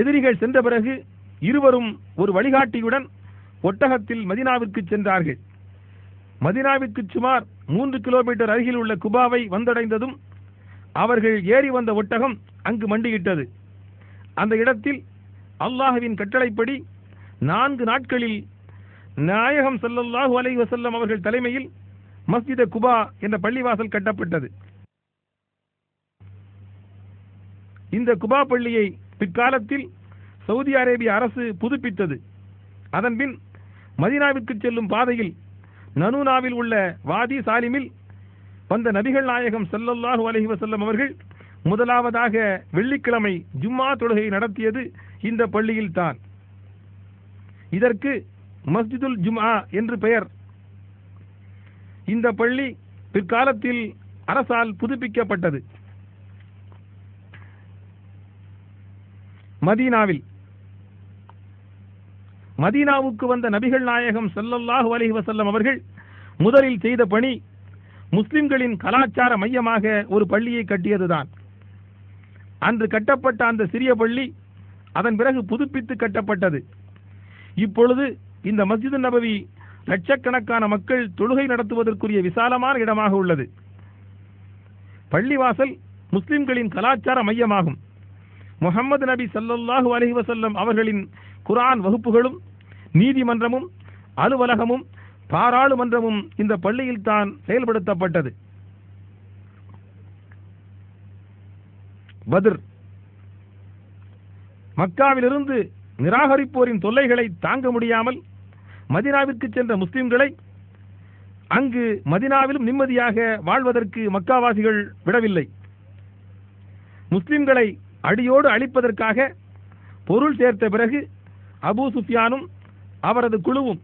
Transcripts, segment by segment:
எதிரிகள் சென்ற பிறகு இருவரும் ஒரு வழிகாட்டியுடன் ஒட்டகத்தில் மதினாவிற்கு சென்றார்கள். மதினாவிற்கு சுமார் மூன்று கிலோமீட்டர் அருகில் உள்ள குபாவை வந்தடைந்ததும் அவர்கள் ஏறி வந்த ஒட்டகம் அங்கு மண்டியிட்டது. அந்த இடத்தில் அல்லாஹுவின் கட்டளைப்படி நான்கு நாட்களில் நாயகம் சல்லல்லாஹு அலை வசல்லம் அவர்கள் தலைமையில் மஸ்ஜித குபா என்ற பள்ளிவாசல் கட்டப்பட்டது. இந்த குபா பள்ளியை பிற்காலத்தில் சவுதி அரேபிய அரசு புதுப்பித்தது. அதன்பின் மதீனாவிற்கு செல்லும் பாதையில் நனூனாவில் உள்ள வாதி சாலிமில் வந்த நபிகள் நாயகம் செல்லல்லாஹு அலைஹி வஸல்லம் அவர்கள் முதலாவதாக வெள்ளிக்கிழமை ஜும்மா தொழுகை நடத்தியது இந்த பள்ளியில் தான். இதற்கு மஸ்ஜிதுல் ஜும்ஆ என்று பெயர். இந்த பள்ளி பிற்காலத்தில் அரசால் புதுப்பிக்கப்பட்டது. மதீனாவில். மதீனாவுக்கு வந்த நபிகள் நாயகம் செல்லல்லாஹு அலைஹி வசல்லம் அவர்கள் முதலில் செய்த பணி முஸ்லிம்களின் கலாச்சார மையமாக ஒரு பள்ளியை கட்டியதுதான். அன்று கட்டப்பட்ட அந்த சிறிய பள்ளி அதன் பிறகு புதுப்பித்து கட்டப்பட்டது. இப்பொழுது இந்த மஸ்ஜிது நபவி லட்சக்கணக்கான மக்கள் தொழுகை நடத்துவதற்குரிய விசாலமான இடமாக உள்ளது. பள்ளிவாசல் முஸ்லிம்களின் கலாச்சார மையமாகும். முகமது நபி ஸல்லல்லாஹு அலஹி வசல்லம் அவர்களின் குரான் வகுப்புகளும் நீதிமன்றமும் அலுவலகமும் பாராளுமன்றமும் இந்த பள்ளியில் தான் செயல்படுத்தப்பட்டது. பதிர். மக்காவிலிருந்து நிராகரிப்போரின் தொல்லைகளை தாங்க முடியாமல் மதினாவிற்கு சென்ற முஸ்லிம்களை அங்கு மதினாவிலும் நிம்மதியாக வாழ்வதற்கு மக்காவாசிகள் விடவில்லை. முஸ்லிம்களை அடியோடு அழிப்பதற்காக பொருள் சேர்த்த பிறகு அபூ சுஃபியானும் அவரது குழுவும்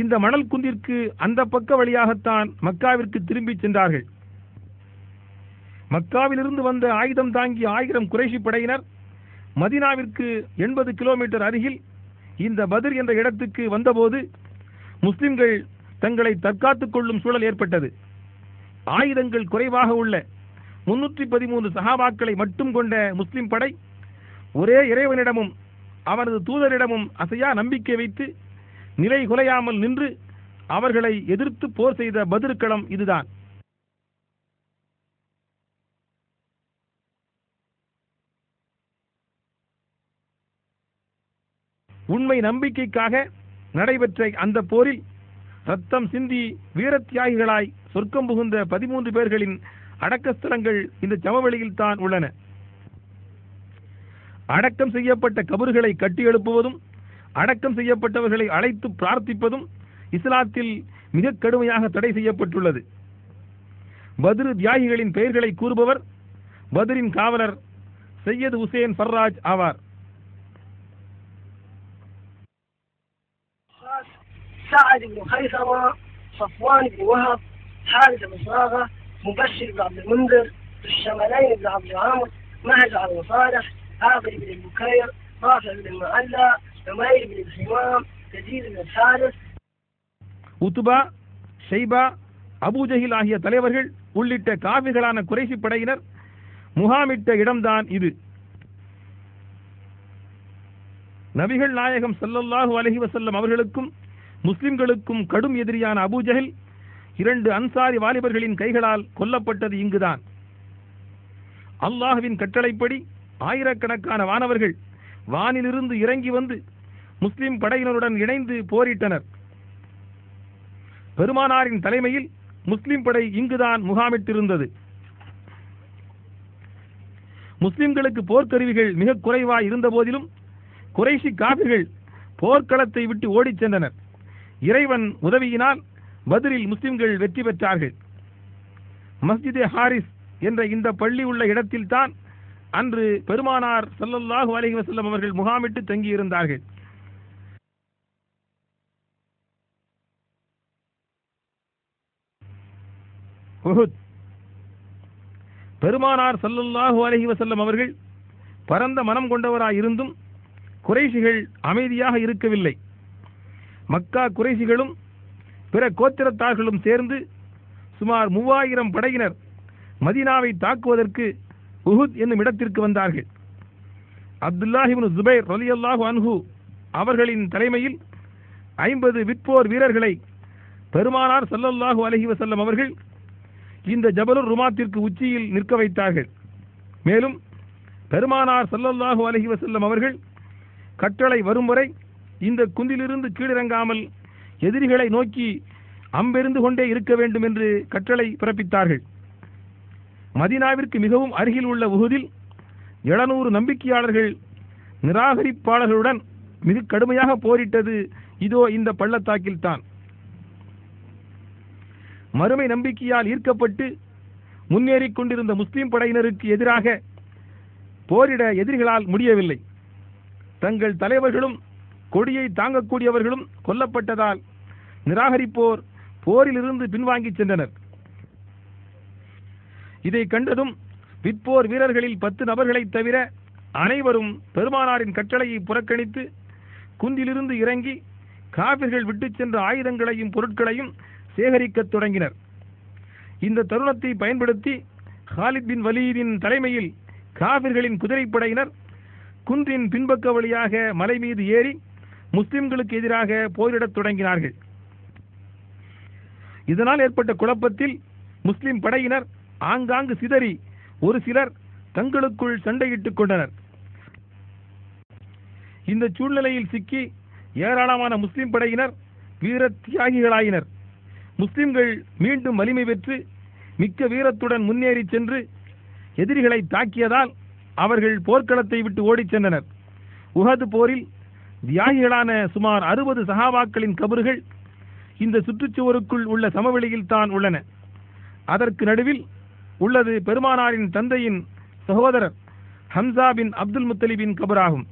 இந்த மணல் குந்திற்கு அந்த பக்க வழியாகத்தான் மக்காவிற்கு திரும்பிச் சென்றார்கள். மக்காவிலிருந்து வந்த ஆயுதம் தாங்கிய ஆயிரம் குறைஷி படையினர் மதீனாவிற்கு எண்பது கிலோமீட்டர் அருகில் இந்த பதிர் என்ற இடத்துக்கு வந்தபோது முஸ்லிம்கள் தங்களை தற்காத்துக் கொள்ளும் சூழல் ஏற்பட்டது. ஆயுதங்கள் குறைவாக உள்ள முன்னூற்றி பதிமூன்று சஹாபாக்களை மட்டும் கொண்ட முஸ்லிம் படை ஒரே இறைவனிடமும் அவனது தூதரிடமும் அசையா நம்பிக்கை வைத்து நிலை குலையாமல் நின்று அவர்களை எதிர்த்து போர் செய்த பதிர்களம் இதுதான். உண்மை நம்பிக்கைக்காக நடைபெற்ற அந்த போரில் ரத்தம் சிந்தி வீரத்தியாகிகளாய் சொர்க்கம் புகுந்த பதிமூன்று பேர்களின் அடக்கஸ்தலங்கள் இந்த சமவெளியில் தான் உள்ளன அடக்கம் செய்யப்பட்ட கபறுகளை கட்டி எழுப்புவதும் அடக்கம் செய்யப்பட்டவர்களை அழைத்து பிரார்த்திப்பதும் இஸ்லாத்தில் மிக கடுமையாக தடை செய்யப்பட்டுள்ளது பத்ரு தியாகிகளின் பெயர்களை கூறுபவர் பத்ரின் காவலர் சையது உசேன் ஃபர்ராஜ் ஆவார் سعد بن خيثمة صفوان بن وهب حارث بن صاغة مبشر بن عبد المنذر الشمالين بن عبد العامر مهج بن صالح عاقل بن البكير رافع بن المعلى نمير بن الحمام يزيد بن الحارث உத்துபா ஷைபா அபூஜஹில் ஆகிய தலைவர்கள் உள்ளிட்ட காவிர்களான குறைசி படையினர் முகாமிட்ட இடம்தான் இது நபிகள் நாயகம் ஸல்லல்லாஹு அலைஹி வஸல்லம் அவர்களுக்கும் முஸ்லிம்களுக்கும் கடும் எதிரியான அபூஜஹில் இரண்டு அன்சாரி வாலிபர்களின் கைகளால் கொல்லப்பட்டது இங்குதான். அல்லாஹ்வின் கட்டளைப்படி ஆயிரக்கணக்கான வானவர்கள் வானிலிருந்து இறங்கி வந்து முஸ்லிம் படையினருடன் இணைந்து போரிட்டனர். பெருமானாரின் தலைமையில் முஸ்லிம் படை இங்குதான் முகாமிட்டிருந்தது. முஸ்லிம்களுக்கு போர்க்கருவிகள் மிக குறைவாய் இருந்த போதிலும் குறைசி காபிர்கள் போர்க்களத்தை விட்டு ஓடிச் சென்றனர். இறைவன் உதவியினால் பதிலில் முஸ்லிம்கள் வெற்றி பெற்றார்கள். மஸ்ஜிதே ஹாரிஸ் என்ற இந்த பள்ளி உள்ள இடத்தில்தான் அன்று பெருமானார் சல்லல்லாஹு அலைஹி வசல்லம் அவர்கள் முகாமிட்டு தங்கியிருந்தார்கள். உஹுத். பெருமானார் ஸல்லல்லாஹு அலஹி வசல்லம் அவர்கள் பரந்த மனம் கொண்டவராய் இருந்தும் குறைஷிகள் அமைதியாக இருக்கவில்லை. மக்கா குறைஷிகளும் பிற கோத்திரத்தார்களும் சேர்ந்து சுமார் மூவாயிரம் படையினர் மதீனாவை தாக்குவதற்கு உஹுத் என்னும் இடத்திற்கு வந்தார்கள். அப்துல்லாஹிபின் ஜுபைர் ரலியல்லாஹு அன்ஹு அவர்களின் தலைமையில் ஐம்பது விற்போர் வீரர்களை பெருமானார் சல்லல்லாஹு அலைஹி வஸல்லம் அவர்கள் இந்த ஜபலுர் ருமாத்திற்கு உச்சியில் நிற்க வைத்தார்கள். மேலும் பெருமானார் சல்லல்லாஹு அலைஹி வஸல்லம் அவர்கள் கட்டளை வரும் வரை இந்த குந்திலிருந்து கீழிறங்காமல் எதிரிகளை நோக்கி அம்பெருந்து கொண்டே இருக்க வேண்டும் என்று கட்டளை பிறப்பித்தார்கள். மதினாவிற்கு மிகவும் அருகில் உள்ள உகுதில் எழுநூறு நம்பிக்கையாளர்கள் நிராகரிப்பாளர்களுடன் மிக கடுமையாக போரிட்டது இதோ இந்த பள்ளத்தாக்கில் தான் மறுமை நம்பிக்கையால் ஈர்க்கப்பட்டு முன்னேறிக் கொண்டிருந்த முஸ்லிம் படையினருக்கு எதிராக போரிட எதிரிகளால் முடியவில்லை. தங்கள் தலைவர்களும் கொடியை தாங்கக்கூடியவர்களும் கொல்லப்பட்டதால் நிராகரிப்போர் போரிலிருந்து பின்வாங்கிச் சென்றனர். இதை கண்டதும் விற்போர் வீரர்களில் பத்து நபர்களைத் தவிர அனைவரும் பெருமானாரின் கட்டளையை புறக்கணித்து குந்திலிருந்து இறங்கி காபிர்கள் விட்டுச் சென்ற ஆயுதங்களையும் பொருட்களையும் சேகரிக்கத் தொடங்கினர். இந்த தருணத்தை பயன்படுத்தி ஹாலித் பின் வலீதின் தலைமையில் காபிர்களின் குதிரைப்படையினர் குன்றின் பின்பக்க வழியாக மலை மீது ஏறி முஸ்லிம்களுக்கு எதிராக போரிடத் தொடங்கினார்கள். இதனால் ஏற்பட்ட குழப்பத்தில் முஸ்லிம் படையினர் ஆங்காங்கு சிதறி ஒரு சிலர் தங்களுக்குள் சண்டையிட்டுக் கொண்டனர். இந்த சூழ்நிலையில் சிக்கி ஏராளமான முஸ்லிம் படையினர் வீர தியாகிகளாயினர் முஸ்லிம்கள் மீண்டும் வலிமை பெற்று மிக்க வீரத்துடன் முன்னேறி சென்று எதிரிகளை தாக்கியதால் அவர்கள் போர்க்களத்தை விட்டு ஓடிச் சென்றனர். உஹது போரில் தியாகிகளான சுமார் அறுபது சகாபாக்களின் கபறுகள் இந்த சுற்றுச்சுவருக்குள் உள்ள சமவெளியில் தான் உள்ளன. அதற்கு நடுவில் உள்ளது பெருமானாரின் தந்தையின் சகோதரர் ஹம்சா பின் அப்துல் முத்தலிபின் கபராகும்.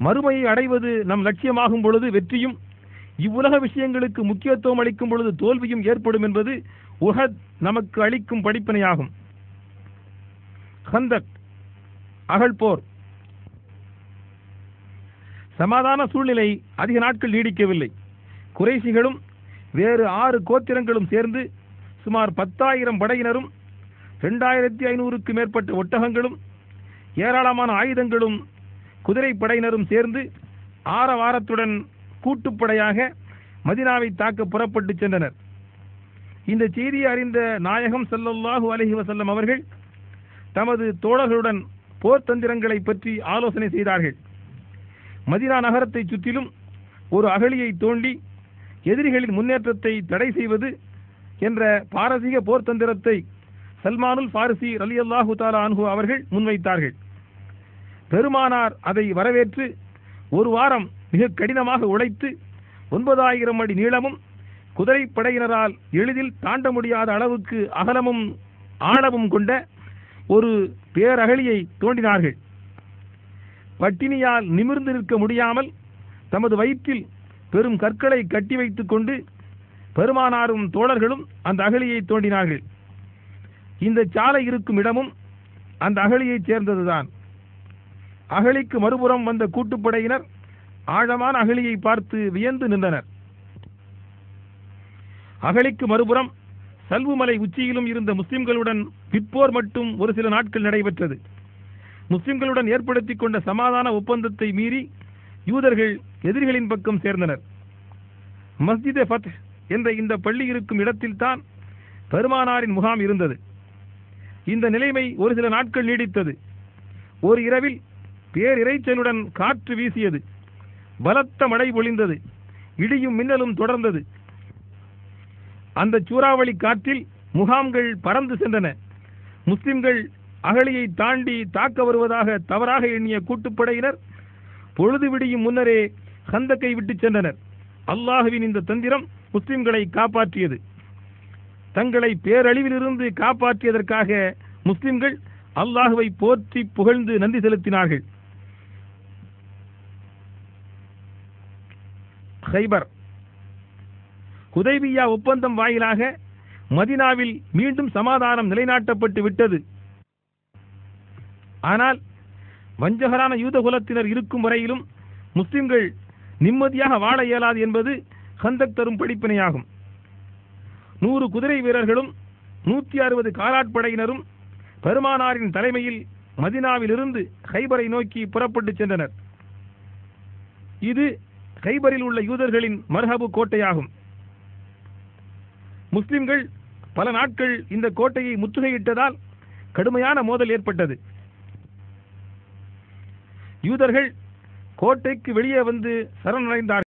மறுமையை அடைவது நம் லட்சியமாகும் பொழுது வெற்றியும் இவ்வுலக விஷயங்களுக்கு முக்கியத்துவம் அளிக்கும் பொழுது தோல்வியும் ஏற்படும் என்பது உஹத் நமக்கு அளிக்கும் படிப்பினையாகும். ஹந்தக் அகழ்போர். சமாதான சூழ்நிலை அதிக நாட்கள் நீடிக்கவில்லை. குறைசிகளும் வேறு ஆறு கோத்திரங்களும் சேர்ந்து சுமார் பத்தாயிரம் படையினரும் இரண்டாயிரத்தி ஐநூறுக்கு மேற்பட்ட ஒட்டகங்களும் ஏராளமான ஆயுதங்களும் குதிரை படையினரும் சேர்ந்து ஆரவாரத்துடன் கூட்டுப்படையாக மதினாவை தாக்க புறப்பட்டு சென்றனர். இந்த செய்தியை அறிந்த நாயகம் செல்லல்லாஹு அலஹி வசல்லம் அவர்கள் தமது தோழர்களுடன் போர் தந்திரங்களை பற்றி ஆலோசனை செய்தார்கள். மதினா நகரத்தை சுற்றிலும் ஒரு அகழியை தோண்டி எதிரிகளின் முன்னேற்றத்தை தடை செய்வது என்ற பாரசீக போர் தந்திரத்தை சல்மானுல் பாரிசி ரலியல்லாஹு தாலா அன்ஹு அவர்கள் முன்வைத்தார்கள். பெருமானார் அதை வரவேற்று ஒரு வாரம் மிக கடினமாக உழைத்து ஒன்பதாயிரம் அடி நீளமும் குதிரை படையினரால் எளிதில் தாண்ட முடியாத அளவுக்கு அகலமும் ஆழமும் கொண்ட ஒரு பேரகழியை தோண்டினார்கள். பட்டினியால் நிமிர்ந்து நிற்க முடியாமல் தமது வயிற்றில் பெரும் கற்களை கட்டி வைத்துக் கொண்டு பெருமானாரும் தோழர்களும் அந்த அகழியை தோண்டினார்கள். இந்த சாலை இருக்கும் இடமும் அந்த அகழியைச் சேர்ந்ததுதான். அகழிக்கு மறுபுறம் வந்த கூட்டுப்படையினர் ஆழமான அகழியை பார்த்து வியந்து நின்றனர். அகழிக்கு மறுபுறம் சல்வுமலை உச்சியிலும் இருந்த முஸ்லிம்களுடன் பிற்போர் மட்டும் ஒரு சில நாட்கள் நடைபெற்றது. முஸ்லிம்களுடன் ஏற்படுத்திக் கொண்ட சமாதான ஒப்பந்தத்தை மீறி யூதர்கள் எதிரிகளின் பக்கம் சேர்ந்தனர். மஸ்ஜிதே ஃபத் என்ற இந்த பள்ளி இருக்கும் இடத்தில்தான் பெருமானாரின் முகாம் இருந்தது. இந்த நிலைமை ஒரு சில நாட்கள் நீடித்தது. ஒரு இரவில் பேரிரைச்சலுடன் காற்று வீசியது. பலத்த மழை பொழிந்தது. இடியும் மின்னலும் தொடர்ந்தது. அந்த சூறாவளி காற்றில் முகாம்கள் பறந்து சென்றன. முஸ்லிம்கள் அகழியை தாண்டி தாக்க வருவதாக தவறாக எண்ணிய கூட்டுப்படையினர் பொழுது விடியும் முன்னரே ஹந்தக்கை விட்டுச் சென்றனர். அல்லாஹுவின் இந்த தந்திரம் முஸ்லிம்களை காப்பாற்றியது. தங்களை பேரழிவிலிருந்து காப்பாற்றியதற்காக முஸ்லிம்கள் அல்லாஹுவை போற்றி புகழ்ந்து நன்றி செலுத்தினார்கள். ஹைபர். ஹுதைபியா ஒப்பந்தம் வாயிலாக மதினாவில் மீண்டும் சமாதானம் நிலைநாட்டப்பட்டு விட்டது. ஆனால் வஞ்சகரான யூத குலத்தினர் இருக்கும் வரையிலும் முஸ்லிம்கள் நிம்மதியாக வாழ இயலாது என்பது ஹந்தக் தரும் படிப்பினையாகும். நூறு குதிரை வீரர்களும் நூற்றி அறுபது காலாட்படையினரும் பெருமானாரின் தலைமையில் மதினாவிலிருந்து ஹைபரை நோக்கி புறப்பட்டு சென்றனர். இது ஹைபரில் உள்ள யூதர்களின் மர்ஹபு கோட்டையாகும். முஸ்லிம்கள் பல நாட்கள் இந்த கோட்டையை முற்றுகையிட்டதால் கடுமையான மோதல் ஏற்பட்டது. யூதர்கள் கோட்டைக்கு வெளியே வந்து சரணடைந்தார்கள்.